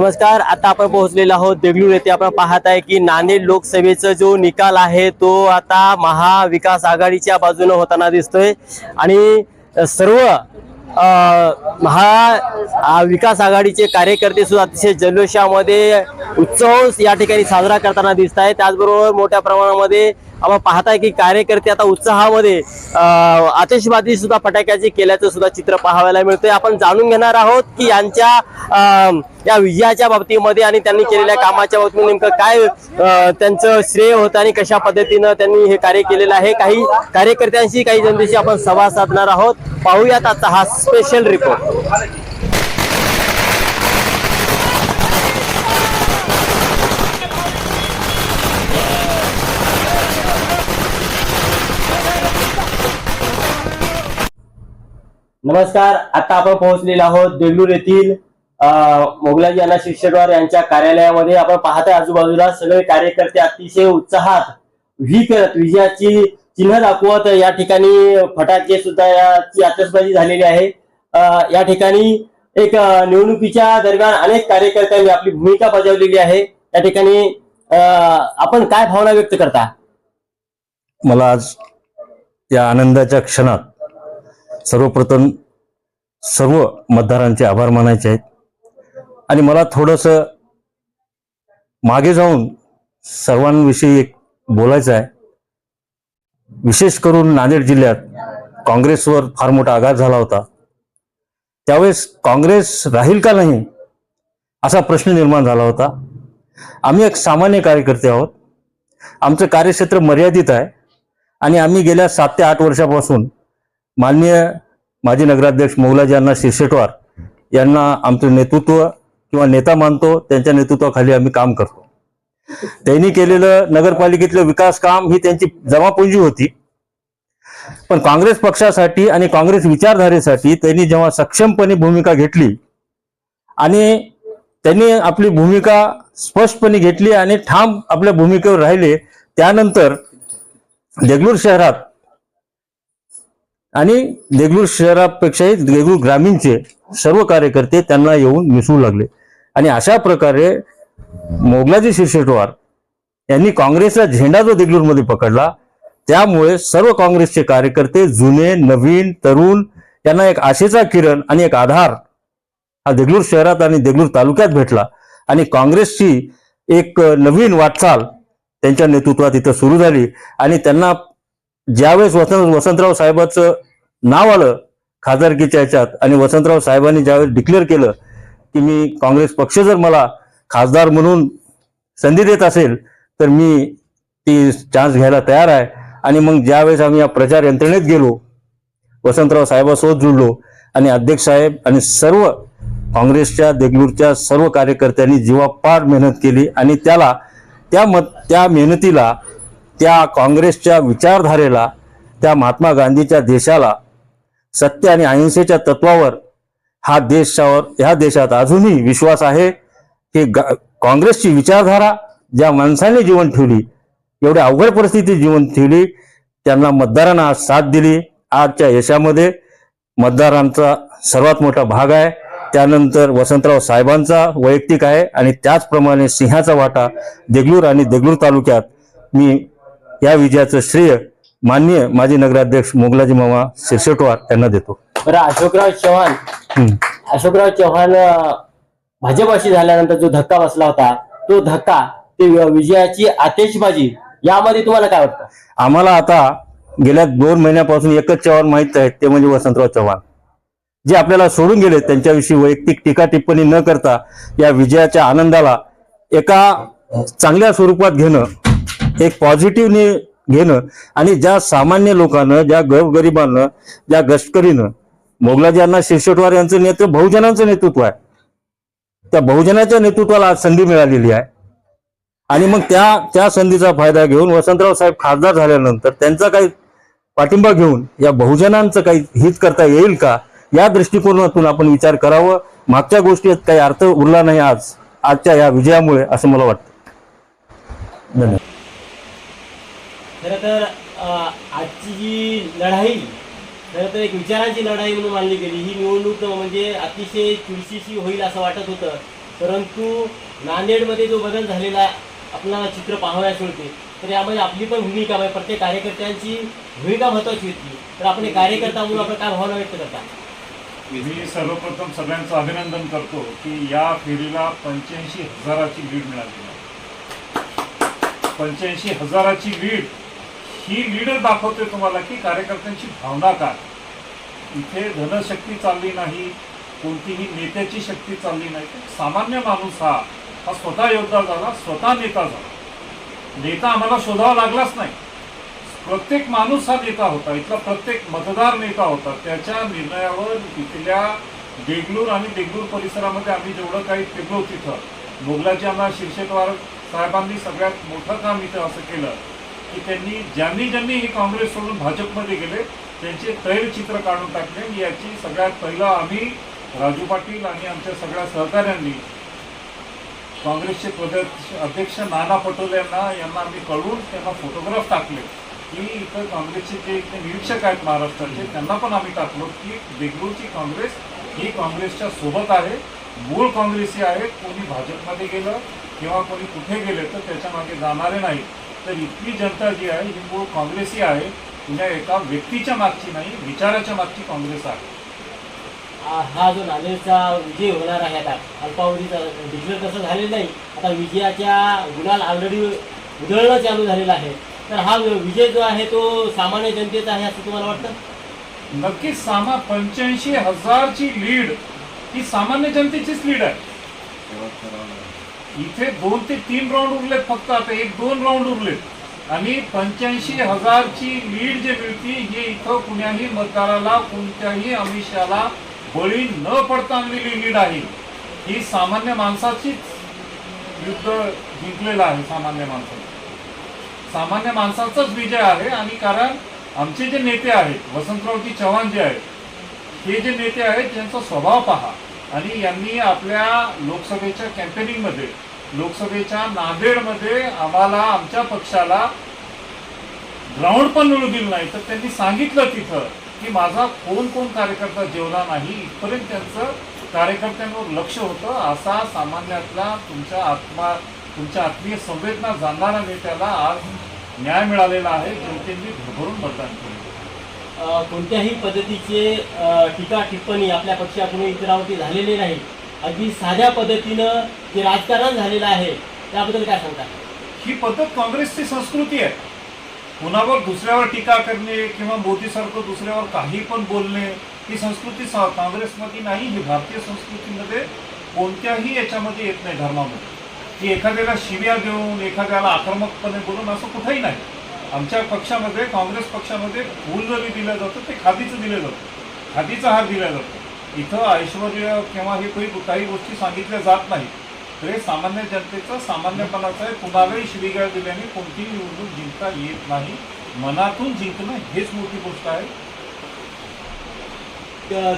नमस्कार आता आपण पोहोचलेलो आहोत देगलूर येथे. आपण पाहत आहे की नांदेड लोकसभेचा जो निकाल आहे तो आता महाविकास आघाडीच्या बाजूने होताना दिसतोय. आणि सर्व महा विकास आघाडीचे कार्यकर्ते सुद्धा अतिशय जल्लोषामध्ये उत्सव या ठिकाणी साजरा करताना दिसत आहे त्याचबरोबर मोठ्या प्रमाणामध्ये आपण पाहताय की कार्यकर्ते आता उत्साहामध्ये अ, आतिषबाजी सुद्धा फटाक्याची केल्याचं सुद्धा चित्र पाहायला मिळतंय. आपण जाणून घेणार आहोत की यांच्या या विजयाच्या बाबतीमध्ये आणि त्यांनी केलेल्या कामाच्या बाबतीत नेमकं काय त्यांचं श्रेय होतं आणि कशा पद्धतीनं त्यांनी हे कार्य केलेलं आहे. काही कार्यकर्त्यांशी काही जनतेशी आपण संवाद साधणार आहोत. पाहूयात आता हा स्पेशल रिपोर्ट नमस्कार आता आपण पोहोचलेलो आहोत देगलूर येथील अं, मोगलाजी अण्णा शिक्षकवार यांच्या कार्यालयामध्ये. आपण पाहताय आजूबाजूला सगळे कार्यकर्ते अतिशय उत्साहात व्ही करत विजयाची चिन्ह दाखवत या ठिकाणी फटाके सुद्धा याची आतषबाजी झालेली आहे. या ठिकाणी एक निवडणुकीच्या दरम्यान अनेक कार्यकर्त्यांनी आपली भूमिका बजावलेली आहे. त्या ठिकाणी अं, आपण काय भावना व्यक्त करता? मला आज या आनंदाच्या क्षणात सर्वप्रथम सर्व मतदारांचे आभार मानायचे आहेत. आणि मला थोडंसं मागे जाऊन सर्वांविषयी एक बोलायचं आहे. विशेष करून नांदेड जिल्ह्यात काँग्रेसवर फार मोठा आघात झाला होता. त्यावेळेस काँग्रेस राहील का नाही असा प्रश्न निर्माण झाला होता. आम्ही एक सामान्य कार्यकर्ते आहोत. आमचं कार्यक्षेत्र मर्यादित आहे. आणि आम्ही गेल्या सात ते आठ वर्षापासून माननीय माजी नगराध्यक्ष मौलाजी अण्णा शिरसेटवार यांना आमचं नेतृत्व किंवा नेता मानतो त्यांच्या नेतृत्वाखाली आम्ही काम करतो. त्यांनी केलेलं नगरपालिकेतलं विकास काम ही त्यांची जमापुंजी होती. पण काँग्रेस पक्षासाठी आणि काँग्रेस विचारधारेसाठी त्यांनी जेव्हा सक्षमपणे भूमिका घेतली आणि त्यांनी आपली भूमिका स्पष्टपणे घेतली आणि ठाम आपल्या भूमिकेवर राहिले त्यानंतर देगलूर शहरात आणि देगलूर शहरापेक्षाही देगलूर ग्रामीणचे सर्व कार्यकर्ते त्यांना येऊन मिसळू लागले. आणि अशा प्रकारे मोगलाजी शिरशेटवार यांनी काँग्रेसचा झेंडा जो देगलूरमध्ये पकडला त्यामुळे सर्व काँग्रेसचे कार्यकर्ते जुने नवीन तरुण यांना एक आशेचा किरण आणि एक आधार हा देगलूर शहरात आणि देगलूर तालुक्यात भेटला. आणि काँग्रेसची एक नवीन वाटचाल त्यांच्या नेतृत्वात इथं सुरू झाली. आणि त्यांना ज्यावेळेस वसंत वसंतराव साहेबाचं नाव आलं खासदारकीच्या ह्याच्यात आणि वसंतराव साहेबांनी ज्यावेळेस डिक्लेअर केलं की मी काँग्रेस पक्ष जर मला खासदार म्हणून संधी देत असेल तर मी ती चान्स घ्यायला तयार आहे. आणि मग ज्यावेळेस आम्ही या प्रचार यंत्रणेत गेलो वसंतराव साहेबासोबत जुळलो आणि अध्यक्ष साहेब आणि सर्व काँग्रेसच्या देगलूरच्या सर्व कार्यकर्त्यांनी जीवापाड मेहनत केली आणि त्याला त्या मत त्या मेहनतीला त्या काँग्रेसच्या विचारधारेला त्या महात्मा गांधीच्या देशाला सत्य आणि अहिंसेच्या तत्वावर हा देशावर ह्या देशात अजूनही विश्वास आहे. की काँग्रेसची विचारधारा ज्या माणसाने जीवन ठेवली एवढ्या अवघड परिस्थितीत जीवन ठेवली त्यांना मतदारांना आज साथ दिली. आजच्या यशामध्ये मतदारांचा सर्वात मोठा भाग आहे. त्यानंतर वसंतराव साहेबांचा वैयक्तिक आहे आणि त्याचप्रमाणे सिंहाचा वाटा देगलूर आणि देगलूर तालुक्यात मी या विजयाचं श्रेय माननीय माजी नगराध्यक्ष मोगलाजी मामा शिरशेटवार यांना देतो. बरं अशोकराव चव्हाण. अशोकराव चव्हाण भाजपाशी झाल्यानंतर जो धक्का बसला होता तो धक्का ते विजयाची आतिषबाजी यामध्ये तुम्हाला काय वाटतं? आम्हाला आता गेल्या दोन महिन्यापासून एकच चव्हाण माहीत आहेत ते म्हणजे वसंतराव चव्हाण. जे आपल्याला सोडून गेले त्यांच्याविषयी वैयक्तिक टीका टिप्पणी न करता या विजयाच्या आनंदाला एका चांगल्या स्वरूपात घेणं एक पॉझिटिव्हने घेणं आणि ज्या सामान्य लोकांना ज्या गरीबांना ज्या गष्टकरीनं मोगलाजांना शिरशेटवार यांचं नेतृत्व बहुजनांचं नेतृत्व आहे. त्या बहुजनाच्या नेतृत्वाला आज संधी मिळालेली आहे. आणि मग त्या त्या संधीचा फायदा घेऊन वसंतराव साहेब खासदार झाल्यानंतर त्यांचा काही पाठिंबा घेऊन या बहुजनांचं काही हित करता येईल का या दृष्टिकोनातून आपण विचार करावं. मागच्या गोष्टीत काही अर्थ उरला नाही आज आजच्या या विजयामुळे असं मला वाटतं. धन्यवाद. खरं तर आजची जी लढाई खरं तर एक विचारांची लढाई म्हणून मानली गेली. ही निवडणूक म्हणजे अतिशय चुरशीशी होईल असं वाटत होतं. परंतु नांदेडमध्ये जो बदल झालेला आपल्याला चित्र पाहावयास मिळते तर यामध्ये आपली पण भूमिका म्हणजे प्रत्येक कार्यकर्त्यांची भूमिका महत्वाची होती. तर आपण कार्यकर्ता म्हणून आपण काय भावना व्यक्त करता? मी सर्वप्रथम सगळ्यांचं अभिनंदन करतो की या फेरीला पंच्याऐंशी हजाराची लीड मिळाली. पंच्याऐंशी हजाराची लीड ही लीडर दाखवते तुम्हाला की कार्यकर्त्यांची भावना काय? इथे धनशक्ती चालली नाही कोणतीही नेत्याची शक्ती चालली नाही. सामान्य माणूस हा हा स्वतः योद्धा झाला स्वतः नेता झाला. नेता आम्हाला शोधावा लागलाच नाही. प्रत्येक माणूस हा नेता होता इथला प्रत्येक मतदार नेता होता. त्याच्या निर्णयावर इथल्या देगलूर आणि देगलूर परिसरामध्ये आम्ही जेवढं काही फिरलो तिथं मोगलाजी आम्हाला शिरशेटवार साहेबांनी सगळ्यात मोठं काम इथं असं केलं. की त्यांनी ज्यांनी ज्यांनी हे काँग्रेस सोडून भाजपमध्ये गेले त्यांचे तैलचित्र काढून टाकले आणि याची सगळ्यात पहिला आम्ही राजू पाटील आणि आमच्या सगळ्या सहकाऱ्यांनी काँग्रेसचे प्रदेश अध्यक्ष नाना पटोले यांना यांना आम्ही कळवून त्यांना फोटोग्राफ टाकले. की इथं काँग्रेसचे जे इथे निरीक्षक आहेत महाराष्ट्राचे त्यांना पण आम्ही टाकलो की देगलूरची काँग्रेस ही काँग्रेसच्या सोबत आहे. मूळ काँग्रेसी आहे. कोणी भाजपमध्ये गेलं किंवा कोणी कुठे गेले तर त्याच्यामागे जाणारे नाही तर इथली जनता जी आहे ही मूळ काँग्रेसी आहे. कुण्या एका व्यक्तीच्या मागची नाही विचाराच्या मागची काँग्रेस आहे. हा हा जो नांदेडचा विजय होणार आहे आता. अल्पावधीचा डिक्लेअर तसं झालेलं नाही. आता विजयाच्या गुणाल ऑलरेडी उधळणं चालू झालेलं आहे. तर हा विजय जो आहे तो सामान्य जनतेचा आहे असं तुम्हाला वाटतं? नक्कीच सामा पंच्याऐंशी हजारची लीड ही सामान्य जनतेचीच लीड आहे. इथे दोन ते तीन राऊंड उरलेत फक्त. आता एक दोन राऊंड उरलेत. आणि पंच्याऐंशी हजारची लीड जे मिळती हे इथं कुण्याही मतदाराला कोणत्याही अमिषाला बळी न पडता आणलेली लीड आहे. ही सामान्य माणसाचीच युद्ध जिंकलेलं आहे सामान्य माणसाचं. सामान्य माणसाचाच विजय आहे आणि कारण आमचे जे नेते आहेत वसंतरावजी चव्हाण जे आहेत हे जे नेते आहेत त्यांचा स्वभाव पहा. आणि यांनी आपल्या लोकसभेच्या कॅम्पेनिंगमध्ये लोकसभेच्या नांदेडमध्ये आम्हाला आमच्या पक्षाला ग्राउंड पण मिळू दिलं नाही. तर त्यांनी सांगितलं तिथं की माझा कोण कोण कार्यकर्ता जेवला नाही इथपर्यंत त्यांचं कार्यकर्त्यांवर लक्ष होतं. असा सामान्यातला तुमच्या आत्मा तुमच्या आत्मीय संवेदना जाणणाऱ्या नेत्याला आज न्याय मिळालेला आहे. जनतेने भरभरून मतदान केलं. कोणत्याही पद्धतीचे टीका टिप्पणी आपल्या पक्षाकडून इतरावरती झालेले नाही. अगदी साध्या पद्धतीनं जे राजकारण झालेलं आहे त्याबद्दल काय सांगता? ही पद्धत काँग्रेसची संस्कृती आहे. कुणावर दुसऱ्यावर टीका करणे किंवा मोदीसारखं दुसऱ्यावर काही पण बोलणे ही संस्कृती सा- काँग्रेसमध्ये नाही ही भारतीय संस्कृतीमध्ये कोणत्याही याच्यामध्ये येत नाही धर्मामध्ये. की एखाद्याला शिव्या देऊन एखाद्याला आक्रमकपणे बोलून असं कुठेही नाही. आमच्या पक्षामध्ये काँग्रेस पक्षामध्ये फूल जरी दिलं जातं ते खादीचं दिलं जातं. खादीचा हार दिला जातो. इथं ऐश्वर्य किंवा हे काही काही गोष्टी सांगितल्या जात नाही. तर हे सामान्य जनतेचं सामान्यपणाचं आहे कुणालाही शिवीगाळ दिल्याने कोणतीही निवडणूक जिंकता येत नाही. मनातून जिंकणं हेच मोठी गोष्ट आहे.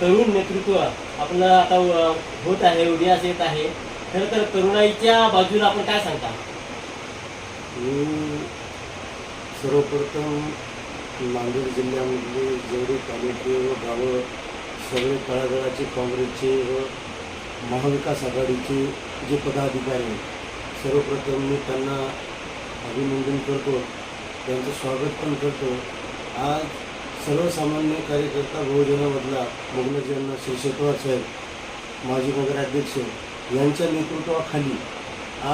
तरुण नेतृत्व आपलं आता होत आहे उदयास येत आहे. खरं तर तरुणाईच्या बाजूला आपण काय सांगता? मी सर्वप्रथम नांदेड जिल्ह्यामधले जेवढे तालुके व गावं सगळे तळागळाचे काँग्रेसचे व महाविकास आघाडीचे जे पदाधिकारी आहेत सर्वप्रथम मी त्यांना अभिनंदन करतो त्यांचं स्वागत पण करतो. आज सर्वसामान्य कार्यकर्ता बहुजनामधला मोगलाजींना शिरशेटवार साहेब माजी नगराध्यक्ष यांच्या नेतृत्वाखाली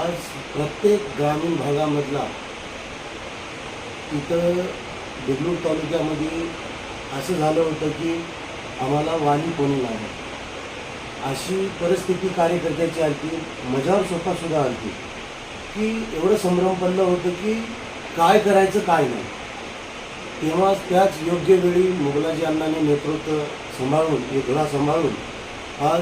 आज प्रत्येक ग्रामीण भागामधला इथं देगलूर तालुक्यामध्ये असं झालं होतं की आम्हाला वाणी कोणी नाही अशी परिस्थिती कार्यकर्त्याची आली मजावर स्वतः सुद्धा आली की एवढं संभ्रम पडलं होतं की काय करायचं काय नाही. तेव्हा त्याच योग्य वेळी मुघलाजी अण्णांनी नेतृत्व सांभाळून एक धडा सांभाळून आज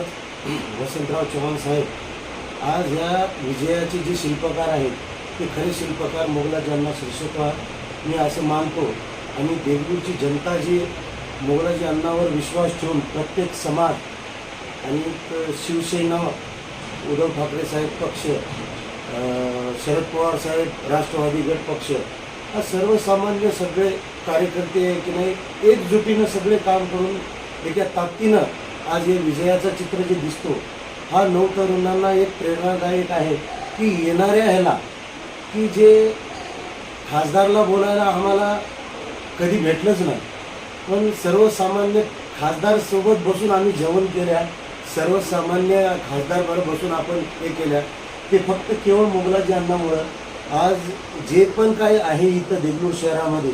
वसंतराव चव्हाण साहेब आज ह्या विजयाचे जे शिल्पकार आहेत ते खरे शिल्पकार मोगलाजी अण्णा शिर्षकार मी असं मानतो. आणि देगलूरची जनता जी मोगलाजी अण्णावर विश्वास ठेवून प्रत्येक समाज आणि शिवसेना उद्धव ठाकरे साहेब पक्ष शरद पवार साहेब राष्ट्रवादी गट पक्ष हा सर्वसामान्य सगळे कार्यकर्ते आहे की नाही एकजुटीनं सगळे काम करून एका ताकदीनं आज हे विजयाचं चित्र जे दिसतो हा नऊ तरुणांना एक प्रेरणादायक आहे की येणाऱ्या ह्याला की जे खासदारला बोलायला आम्हाला कधी भेटलंच नाही. पण सर्वसामान्य खासदारसोबत बसून आम्ही जेवण केल्या सर्वसामान्य खासदारबरोबर बसून आपण हे केल्या. ते फक्त केवळ मोगलाजी अण्णामुळं. आज जे पण काही आहे इथं देगलूर शहरामध्ये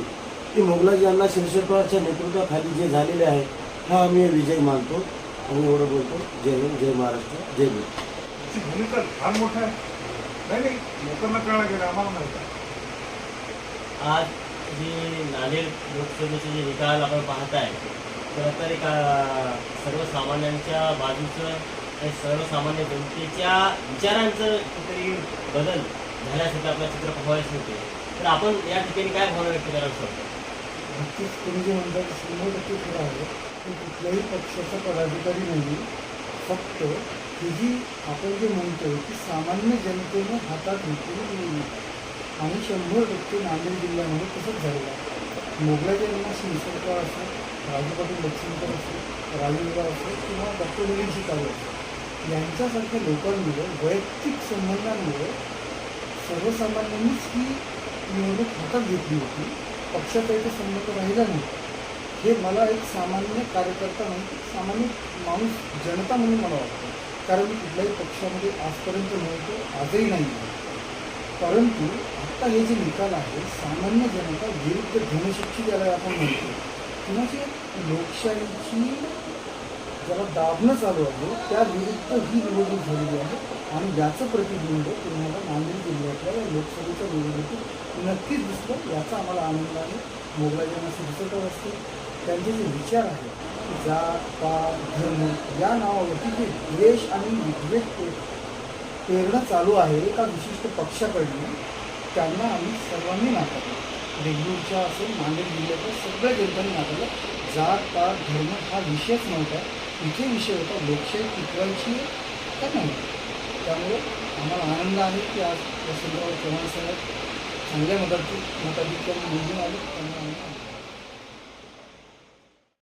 ते मोगलाजी अण्णा शिरशेटवारच्या नेतृत्वाखाली जे झालेले आहे हा आम्ही विजय मानतो. आम्ही एवढं बोलतो. जय हिंद जय महाराष्ट्र जय भीम. भूमिका फार मोठा आहे. नाही नाही लोकांना कळायला गेलं आम्हाला माहिती आज जे नांदेड लोकसभेचे जे निकाल आपण पाहताय तर तर एक सर्वसामान्यांच्या बाजूचं आणि सर्वसामान्य जनतेच्या विचारांचं कुठेतरी बदल झाल्यासारखं आपलं चित्र पाहायला होते तर आपण या ठिकाणी काय भावना व्यक्त करायला शकतो नक्कीच तुम्ही जे म्हणता शंभर टक्के खरं आहे. की कुठल्याही पक्षाचा पदाधिकारी नाही. फक्त ही जी आपण जे म्हणतो की सामान्य जनतेनं हातात घेतलेली आणि शंभर टक्के नांदेड जिल्ह्यामध्ये तसंच झालेलं आहे. मोगलाच्या जन्माशी शिवसेनेकर असो राजू पाटील लक्ष्मीकर असो राजेंद्र असो किंवा डॉक्टर दिलीप शिकावे असो यांच्यासारख्या लोकांमुळे वैयक्तिक संबंधांमुळे सर्वसामान्यांनीच ही निवडणूक हातात घेतली होती. पक्षाचा इथे संबंध राहिला नाही. हे मला एक सामान्य कार्यकर्ता म्हणून सामान्य माणूस जनता म्हणून मला वाटतं. कारण मी कुठल्याही पक्षामध्ये आजपर्यंत नव्हतो आजही नाही. परंतु आता हे जे निकाल आहे सामान्य जनता विरुद्ध धनशक्ती ज्याला आपण म्हणतो किंवा जे लोकशाहीची ज्याला दाबणं चालू आहे त्या विरुद्ध ही निवडणूक झालेली आहे आणि याचं प्रतिबिंब तुम्हाला नांदेड जिल्ह्यातल्या या लोकसभेच्या निवडणुकीत नक्कीच दिसलं याचा आम्हाला आनंद आहे. मोगलाजींना सिद्धकर असते. त्यांचे जे विचार आहेत जात पात धर्म या नावावरती जे द्वेष आणि विद्वेष पेरणं चालू आहे एका विशिष्ट पक्षाकडनं त्यांना आम्ही सर्वांनी नाकारलं. देगलूरच्या असेल नांदेड जिल्ह्यातल्या सगळ्या जनतांनी नाकारलं. जात पात धर्म हा विषयच नव्हता. इथे विषय होता. लोकशाही टिकवायची का नाही? त्यामुळे आम्हाला आनंद आहे की आज वसंतराव चव्हाण साहेब चांगल्या मदत मताधिक्याने निवडून आले. त्यामुळे आम्ही